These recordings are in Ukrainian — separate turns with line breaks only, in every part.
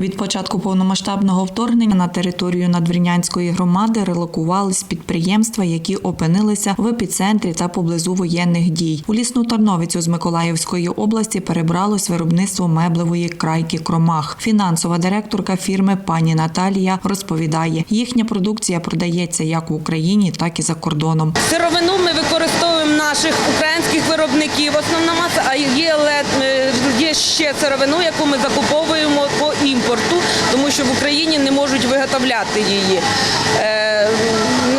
Від початку повномасштабного вторгнення на територію надвірнянської громади релокувались підприємства, які опинилися в епіцентрі та поблизу воєнних дій. У лісну Тарновицю з Миколаївської області перебралось виробництво меблевої крайки Кромах. Фінансова директорка фірми пані Наталія розповідає, їхня продукція продається як в Україні, так і за кордоном.
Сировину ми використовуємо наших українських виробників. Основна маса, є, лед- е, є ще сировину, яку ми закуповуємо по імпорту, тому що в Україні не можуть виготовляти її. Е,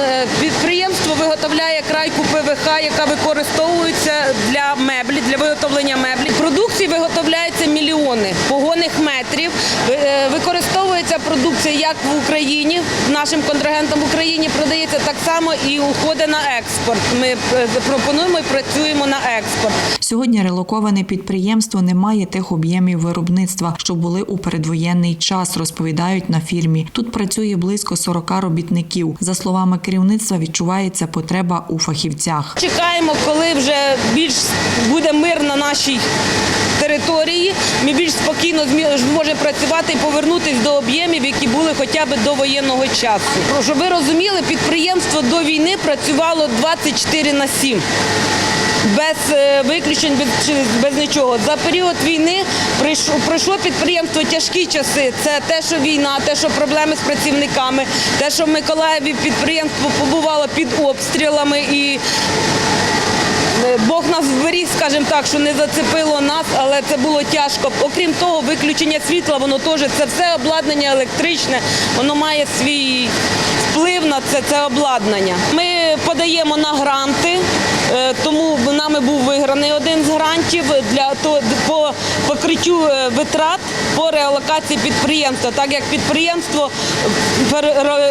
е, Підприємство виготовляє крайку ПВХ, яка використовується для меблі, для виготовлення меблі. Продукції виготовляється мільйони погонних метрів. Ви- е, Використовується продукція як в Україні, нашим контрагентам в Україні продається так само і уходить на експорт. Ми е, пропонуємо і працюємо на експорт.
Сьогодні релоковане підприємство не має тих об'ємів виробництва, що були у передвоєнний час, розповідають на фірмі. Тут працює близько 40 робітників. За словами керівництва, відчувається потреба у фахівцях.
Чекаємо, коли вже більш буде мир на нашій території. Ми більш спокійно зможемо працювати і повернутися до об'ємів, які були хоча б до воєнного часу. Щоб ви розуміли, підприємство до війни працювало 24 на 7. Без е, виключень, без, без нічого. За період війни прийшло, пройшло підприємство тяжкі часи. Це те, що війна, те, що проблеми з працівниками, те, що в Миколаєві підприємство побувало під обстрілами і Е, Бог нас зберіг, скажімо так, що не зацепило нас, але це було тяжко. Окрім того, виключення світла, воно теж це все обладнання електричне, воно має свій вплив на це, це обладнання. Ми подаємо на гранти, е, тому нами був виграний один з грантів для то по покриттю е, витрат по реалокації підприємства, так як підприємство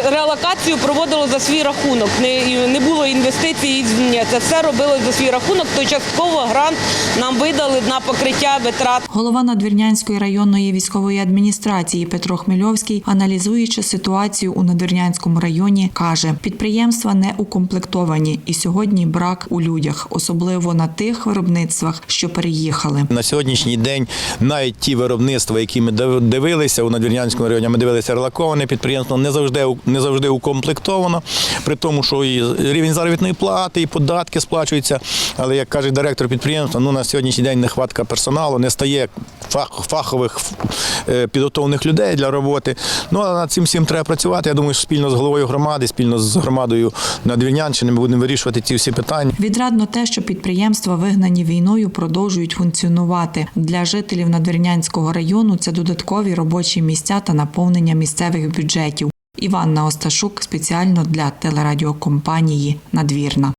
пере- ре- реалокацію проводило за свій рахунок. Не, не було інвестицій, ні, це все робилось за свій рахунок. То частково грант нам видали на покриття витрат.
Голова Надвірнянської районної військової адміністрації Петро Хмельовський, аналізуючи ситуацію у Надвірнянському районі, каже: підприємства не укомплектовані, і сьогодні брак у людях, особливо на тих виробництвах, що переїхали.
На сьогоднішній день навіть ті виробництва, які ми див- дивилися у Надвірнянському районі, ми дивилися релаковане підприємство, не завжди не завжди укомплектовано, при тому, що і рівень заробітної плати, і податки сплачуються. Але як каже директор підприємства, ну на сьогоднішній день нехватка персоналу, не стає фахових е, підготовлених людей для роботи. Ну а над цим всім треба працювати. Я думаю, що спільно з головою громади, спільно з громадою Надвірнянщини ми будемо вирішувати ці всі питання.
Відрадно те, що підприємства, вигнані війною, продовжують функціонувати для жителів Надвірнянського району. Це додаткові робочі місця та наповнення місцевих бюджетів. Іванна Осташук спеціально для телерадіокомпанії Надвірна.